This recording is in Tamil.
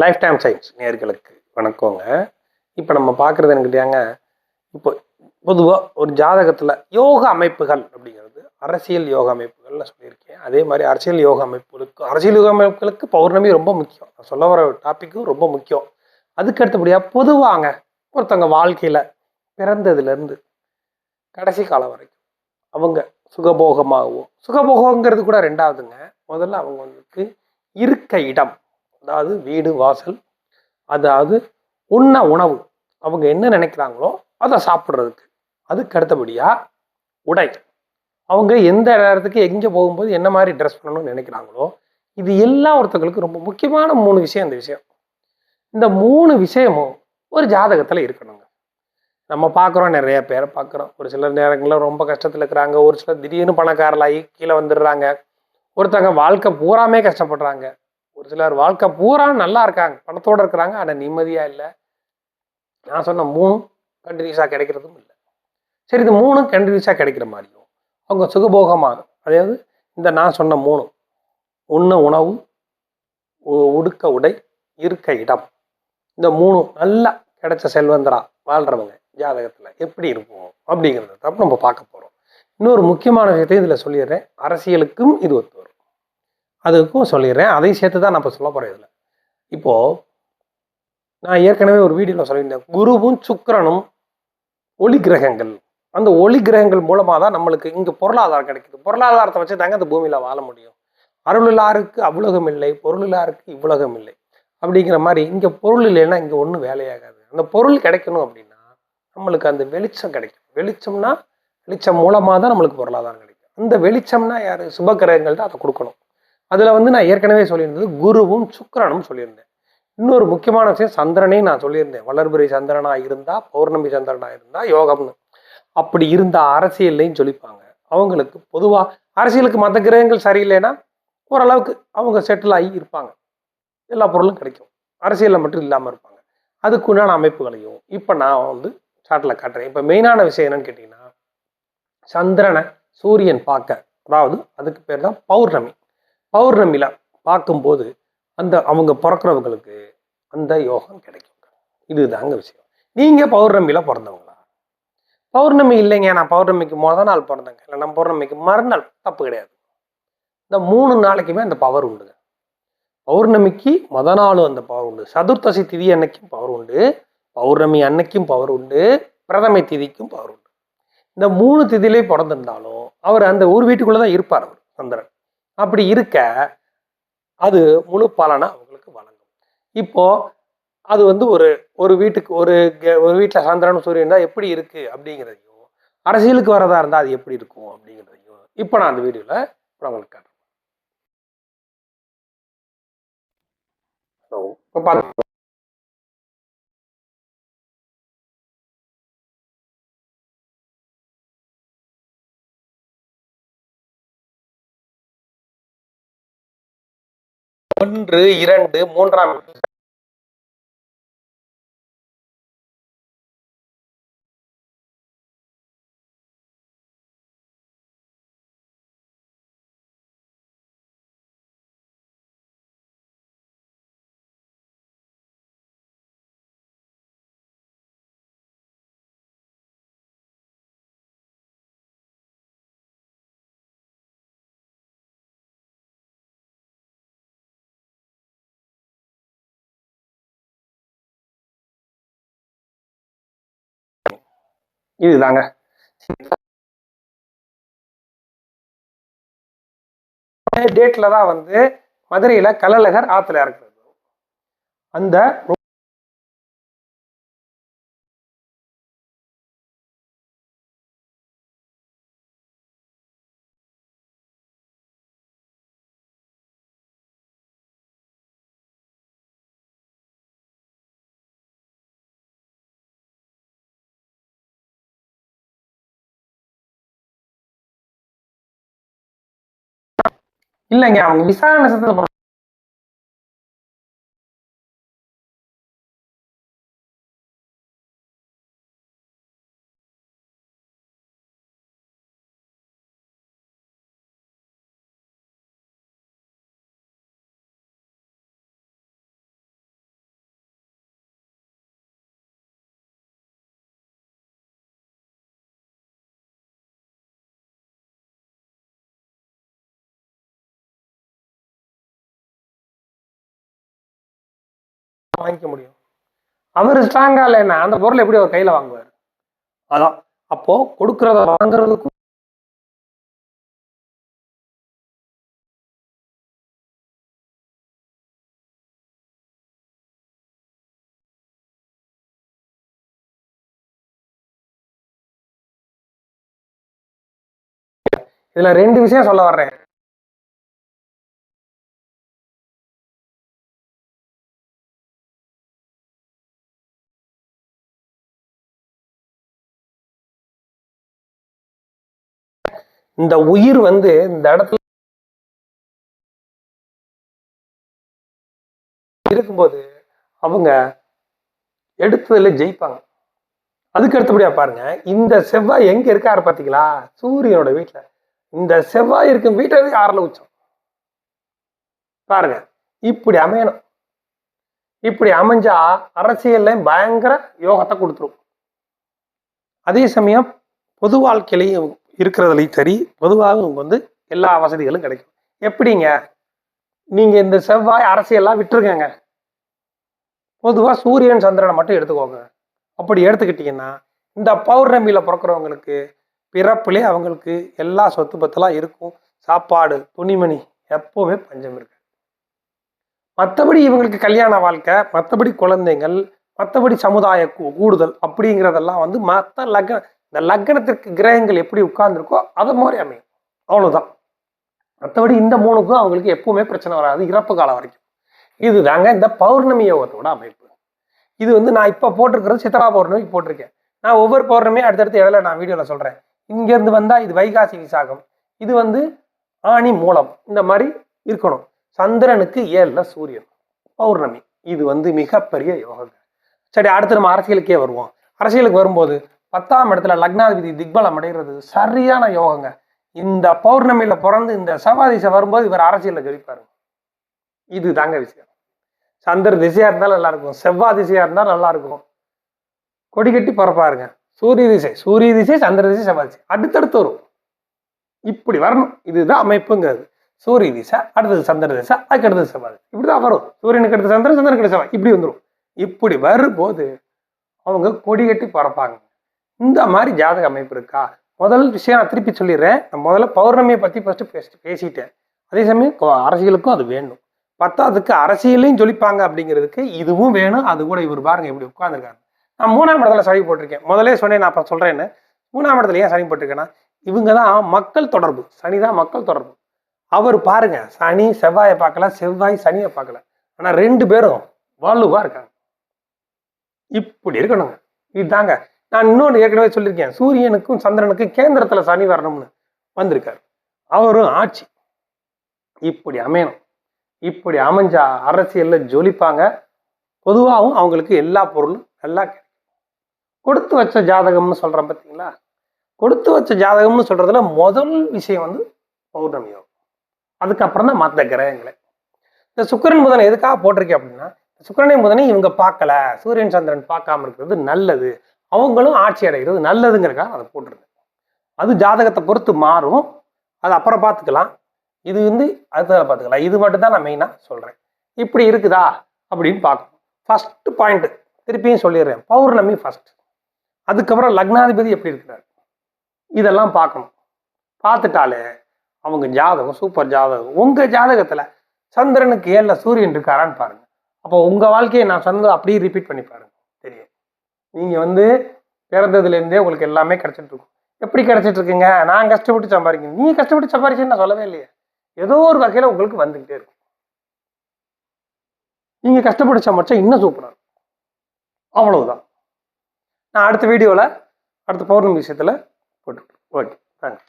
லைஃப் டைம் சயின்ஸ் நேர்களுக்கு வணக்கங்க. இப்போ நம்ம பார்க்குறது என்னங்கிட்டாங்க இப்போ பொதுவாக ஒரு ஜாதகத்தில் யோக அமைப்புகள் அப்படிங்கிறது அரசியல் யோக அமைப்புகள்னு சொல்லியிருக்கேன். அதே மாதிரி அரசியல் யோக அமைப்புகளுக்கு அரசியல் யோக அமைப்புகளுக்கு பௌர்ணமி ரொம்ப முக்கியம். நான் சொல்ல வர டாப்பிக்கும் ரொம்ப முக்கியம். அதுக்கு அடுத்தபடியாக பொதுவாங்க ஒருத்தவங்க வாழ்க்கையில் பிறந்ததுலேருந்து கடைசி காலம் வரைக்கும் அவங்க சுகபோகமாகவும் சுகபோகங்கிறது கூட ரெண்டாவதுங்க. முதல்ல அவங்க வந்துட்டு இருக்க இடம். அதாவது வீடு வாசல் அதாவது உண்ண உணவு. அவங்க என்ன நினைக்கிறாங்களோ அதை சாப்பிட்றதுக்கு. அதுக்கு அடுத்தபடியாக உடை. அவங்க எந்த நேரத்துக்கு எங்கே போகும்போது என்ன மாதிரி ட்ரெஸ் பண்ணணும்னு நினைக்கிறாங்களோ இது எல்லா ஒருத்தங்களுக்கு ரொம்ப முக்கியமான மூணு விஷயம் இந்த விஷயம். இந்த மூணு விஷயமும் ஒரு ஜாதகத்தில் இருக்கணுங்க. நம்ம பார்க்குறோம் நிறைய பேரை பார்க்குறோம். ஒரு சில நேரங்களில் ரொம்ப கஷ்டத்தில் இருக்கிறாங்க. ஒரு சிலர் திடீர்னு பணக்காரலாகி கீழே வந்துடுறாங்க. ஒருத்தங்க வாழ்க்கை பூராமே கஷ்டப்படுறாங்க. ஒரு சிலர் வாழ்க்கை பூரா நல்லா இருக்காங்க பணத்தோடு இருக்கிறாங்க ஆனால் நிம்மதியாக இல்லை. நான் சொன்ன மூணும் கண்டினியூஸாக கிடைக்கிறதும் இல்லை. சரி இது மூணும் கண்டினியூஸாக கிடைக்கிற மாதிரியும் அவங்க சுகபோகமாக அதாவது இந்த நான் சொன்ன மூணும் உண்ண உணவு உடுக்க உடை இருக்க இடம் இந்த மூணும் நல்லா கிடைச்ச செல்வந்தரா வாழ்கிறவங்க ஜாதகத்தில் எப்படி இருக்கும் அப்படிங்கிறத தான் நம்ம பார்க்க போகிறோம் இன்னொரு முக்கியமான விஷயத்தையும் இதில் சொல்லிடுறேன். அரசியலுக்கும் இது ஒத்து வரும். அதுக்கும் சொல்லிடுறேன். அதையும் சேர்த்து தான் நான் இப்போ சொல்ல போகிறேன் இதில். இப்போது நான் ஏற்கனவே ஒரு வீடியோவில் சொல்லியிருந்தேன். குருவும் சுக்கரனும் ஒளி கிரகங்கள். அந்த ஒளி கிரகங்கள் மூலமாக தான் நம்மளுக்கு இங்கே பொருளாதாரம் கிடைக்குது. பொருளாதாரத்தை வச்சு தாங்க அந்த பூமியில் வாழ முடியும். அருளிலாருக்கு அவ்வுலகம் இல்லை. பொருளிலாருக்கு இவ்வுலகம் இல்லை. அப்படிங்கிற மாதிரி இங்கே பொருள் இல்லைன்னா இங்கே ஒன்றும் வேலையாகாது. அந்த பொருள் கிடைக்கணும் அப்படின்னா நம்மளுக்கு அந்த வெளிச்சம் கிடைக்கும். வெளிச்சம்னா வெளிச்சம் மூலமாக தான் நம்மளுக்கு பொருளாதாரம் கிடைக்கும். அந்த வெளிச்சம்னா யார்? சுபகிரகங்கள் தான் அதை கொடுக்கணும். அதில் வந்து நான் ஏற்கனவே சொல்லியிருந்தது குருவும் சுக்கரனும் சொல்லியிருந்தேன். இன்னொரு முக்கியமான விஷயம் சந்திரனையும் நான் சொல்லியிருந்தேன். வளர்புரி சந்திரனாக இருந்தால் பௌர்ணமி சந்திரனாக இருந்தால் யோகம்னு. அப்படி இருந்தால் அரசியல்லையும் சொல்லிப்பாங்க. அவங்களுக்கு பொதுவாக அரசியலுக்கு மற்ற கிரகங்கள் சரியில்லைன்னா ஓரளவுக்கு அவங்க செட்டில் ஆகி இருப்பாங்க. எல்லா பொருளும் கிடைக்கும். அரசியலில் மட்டும் இல்லாமல் இருப்பாங்க. அதுக்குண்டான அமைப்புகளையும் இப்போ நான் வந்து சாட்டில் காட்டுறேன். இப்போ மெயினான விஷயம் என்னன்னு கேட்டிங்கன்னா சந்திரனை சூரியன் பார்க்க அதாவது அதுக்கு பேர் தான் பௌர்ணமி. பௌர்ணமியில் பார்க்கும்போது அந்த அவங்க பிறக்கிறவங்களுக்கு அந்த யோகம் கிடைக்கும். இதுதாங்க விஷயம். நீங்கள் பௌர்ணமியில் பிறந்தவங்களா? பௌர்ணமி இல்லைங்க. நான் பௌர்ணமிக்கு முத நாள் பிறந்தேங்க. இல்லை நான் பௌர்ணமிக்கு மறுநாள் தப்பு கிடையாது. இந்த மூணு நாளைக்குமே அந்த பவர் உண்டுங்க. பௌர்ணமிக்கு மொத நாளும் அந்த பவர் உண்டு. சதுர்த்தசி திதி அன்னைக்கும் பவர் உண்டு. பௌர்ணமி அன்னைக்கும் பவர் உண்டு. பிரதமை திதிக்கும் பவர் உண்டு. இந்த மூணு திதியிலே பிறந்திருந்தாலும் அவர் அந்த ஒரு வீட்டுக்குள்ளே தான் இருப்பார் அவர் சந்திரன். அப்படி இருக்க அது முழு பலனை அவங்களுக்கு வழங்கும். இப்போ அது வந்து ஒரு ஒரு வீட்டுக்கு ஒரு ஒரு வீட்டில் சாயந்தரம் சூரியன் தான் எப்படி இருக்கு அப்படிங்கிறதையும் அரசியலுக்கு வரதா இருந்தால் அது எப்படி இருக்கும் அப்படிங்கிறதையும் இப்போ நான் அந்த வீடியோவில் உங்களுக்கு காட்டுறேன். இப்போ பார்த்து ஒன்று இரண்டு மூன்றாம் இதுதாங்க. டேட்ல தான் வந்து மதுரையில கள்ளழகர் ஆத்துல இறக்குறது. அந்த இல்லைங்க அவங்க விசாரணை வாங்கிக்க முடியும். அவர் ஸ்ட்ராங்காக இல்லைன்னா அந்த பொருளை எப்படி அவர் கையில வாங்குவார்? அதான். அப்போ கொடுக்கறத வாங்குறதுக்கும் இதுல ரெண்டு விஷயம் சொல்ல வர்றேன். இந்த உயிர் வந்து இந்த இடத்துல இருக்கும்போது அவங்க எடுத்ததுல ஜெயிப்பாங்க. அதுக்கு அடுத்தபடியா பாருங்க இந்த செவ்வாய் எங்க இருக்காரு பாத்தீங்களா? சூரியனோட வீட்டுல இந்த செவ்வாய் இருக்கும் வீட்டை ஆறுல உச்சம்? பாருங்க இப்படி அமையணும். இப்படி அமைஞ்சா அரசியல்ல பயங்கர யோகத்தை கொடுத்துரும். அதே சமயம் பொது வாழ்க்கையிலையும் இருக்கிறதுலையும் சரி பொதுவாக உங்களுக்கு வந்து எல்லா வசதிகளும் கிடைக்கும். எப்படிங்க? நீங்கள் இந்த செவ்வாய் அரசியெல்லாம் விட்டுருக்கங்க. பொதுவாக சூரியன் சந்திரனை மட்டும் எடுத்துக்கோங்க. அப்படி எடுத்துக்கிட்டிங்கன்னா இந்த பௌர்ணமியில் பிறக்கிறவங்களுக்கு பிறப்புலே அவங்களுக்கு எல்லா சொத்து பத்தெல்லாம் இருக்கும். சாப்பாடு துணிமணி எப்போவுமே பஞ்சம் இருக்கு. மற்றபடி இவங்களுக்கு கல்யாண வாழ்க்கை மற்றபடி குழந்தைகள் மற்றபடி சமுதாய கூடுதல் அப்படிங்கிறதெல்லாம் வந்து மற்ற லக்ன இந்த லக்னத்திற்கு கிரகங்கள் எப்படி உட்கார்ந்துருக்கோ அது மாதிரி அமையும். அவ்வளோதான் மற்றபடி இந்த மூணுக்கும் அவங்களுக்கு எப்பவுமே பிரச்சனை வராது இறப்பு காலம் வரைக்கும். இதுதாங்க இந்த பௌர்ணமி யோகத்தோட அமைப்பு. இது வந்து நான் இப்போ போட்டிருக்கிறது சித்ரா பௌர்ணமி போட்டிருக்கேன். நான் ஒவ்வொரு பௌர்ணமியும் அடுத்தடுத்த இடையில நான் வீடியோவில் சொல்கிறேன் இங்கேருந்து வந்தால் இது வைகாசி விசாகம். இது வந்து ஆணி மூலம் இந்த மாதிரி இருக்கணும். சந்திரனுக்கு ஏழில் சூரியன் பௌர்ணமி. இது வந்து மிகப்பெரிய யோகம் சரி அடுத்து நம்ம அரசியலுக்கே வருவோம். அரசியலுக்கு வரும்போது பத்தாம் இடத்துல லக்னாதிபதி திக்பலம் அடைகிறது. சரியான யோகங்க. இந்த பௌர்ணமியில பிறந்து இந்த சவாதிசை வரும்போது இவர் அரசியல ஜெயிப்பாரு. இது தாங்க விஷயம். சந்திர திசையா இருந்தாலும் நல்லா இருக்கும் செவ்வாய் திசையா இருந்தால் நல்லா இருக்கும் கொடி கட்டி பிறப்பாருங்க. சூரிய திசை. சூரிய திசை சந்திர திசை செவ்வாய் திசை அடுத்தடுத்து வரும். இப்படி வரணும். இதுதான் அமைப்புங்கிறது. சூரிய திசை அடுத்தது சந்திர திசை அதுக்கு அடுத்தது செவ்வாய் இப்படிதான் வரும். சூரியனுக்கு அடுத்து சந்திரன் சந்திரனுக்கு அடுத்து செவ்வாய். இப்படி வந்துடும் இப்படி வரும்போது அவங்க கொடி கட்டி பறப்பாங்க. இந்த மாதிரி ஜாதக அமைப்பு இருக்கா? முதல் விஷயம் நான் திருப்பி சொல்லிடுறேன். நான் முதல்ல பௌர்ணமியை பற்றி ஃபஸ்ட்டு பேசிட்டு பேசிட்டேன். அதே சமயம் அரசியலுக்கும் அது வேணும். பத்தாவதுக்கு அரசியலையும் ஜொலிப்பாங்க அப்படிங்கிறதுக்கு இதுவும் வேணும். அது கூட இவர் பாருங்க இப்படி உட்காந்துருக்காங்க நான் மூணாம் இடத்துல சனி போட்டிருக்கேன். முதலே சொன்னேன் நான் இப்போ சொல்றேன்னு. மூணாம் இடத்துல ஏன் சனி போட்டிருக்கேன்னா இவங்க தான் மக்கள் தொடர்பு. சனி தான் மக்கள் தொடர்பு. அவர் பாருங்க சனி செவ்வாயை பார்க்கல செவ்வாய் சனியை பார்க்கல. ஆனால் ரெண்டு பேரும் வலுவா இருக்காங்க. இப்படி இருக்கணுங்க. இதுதாங்க. நான் இன்னொன்று ஏற்கனவே சொல்லியிருக்கேன். சூரியனுக்கும் சந்திரனுக்கும் கேந்திரத்தில் சனி வரணும்னு வந்திருக்காரு. அவரும் ஆட்சி. இப்படி அமையணும். இப்படி அமைஞ்சா அரசியலில் ஜொலிப்பாங்க. பொதுவாகவும் அவங்களுக்கு எல்லா பொருளும் நல்லா கிடைக்கும். கொடுத்து வச்ச ஜாதகம்னு சொல்கிறேன் பார்த்தீங்களா கொடுத்து வச்ச ஜாதகம்னு சொல்கிறதுல முதல் விஷயம் வந்து பௌர்ணமி யோகம். அதுக்கப்புறம் தான் மற்ற கிரகங்களை. இந்த சுக்கிரன் புதனை எதுக்காக போட்டிருக்கேன் அப்படின்னா சுக்கரனை புதனை இவங்க பார்க்கல. சூரியன் சந்திரன் பார்க்காம இருக்கிறது நல்லது. அவங்களும் ஆட்சி அடைகிறது நல்லதுங்கிறக்காக அதை போட்டிருந்தேன். அது ஜாதகத்தை பொறுத்து மாறும். அது அப்புறம் பார்த்துக்கலாம். இது வந்து அடுத்ததில் பார்த்துக்கலாம். இது மட்டும் தான் நான் மெயினாக சொல்கிறேன் இப்படி இருக்குதா அப்படின்னு பார்க்கணும். ஃபஸ்ட்டு பாயிண்ட்டு திருப்பியும் சொல்லிடுறேன். பௌர்ணமி ஃபஸ்ட் அதுக்கப்புறம் லக்னாதிபதி எப்படி இருக்கிறார்? இதெல்லாம் பார்க்கணும். பார்த்துட்டாலே அவங்க ஜாதகம் சூப்பர் ஜாதகம். உங்கள் ஜாதகத்தில் சந்திரனுக்கு ஏழில் சூரியன் இருக்காரான்னு பாருங்க. அப்போ உங்கள் வாழ்க்கையை நான் சொன்னது அப்படியே ரிப்பீட் பண்ணி பாருங்கள் நீங்கள் வந்து பிறந்ததுலேருந்தே உங்களுக்கு எல்லாமே கிடச்சிட்டு இருக்கும் எப்படி கிடச்சிட்டு இருக்குங்க நான் கஷ்டப்பட்டு சம்பாதிக்கணும். நீ கஷ்டப்பட்டு சம்பாதிச்சேன்னு நான் சொல்லவே இல்லையே. ஏதோ ஒரு வகையில் உங்களுக்கு வந்துக்கிட்டே இருக்கும். நீங்கள் கஷ்டப்பட்டு சம்பாதிச்சா இன்னும் சூப்பராக இருக்கும். அவ்வளவுதான். நான் அடுத்த வீடியோவில் அடுத்த பௌர்ணமி விஷயத்தில் போட்டு ஓகே தேங்க்ஸ்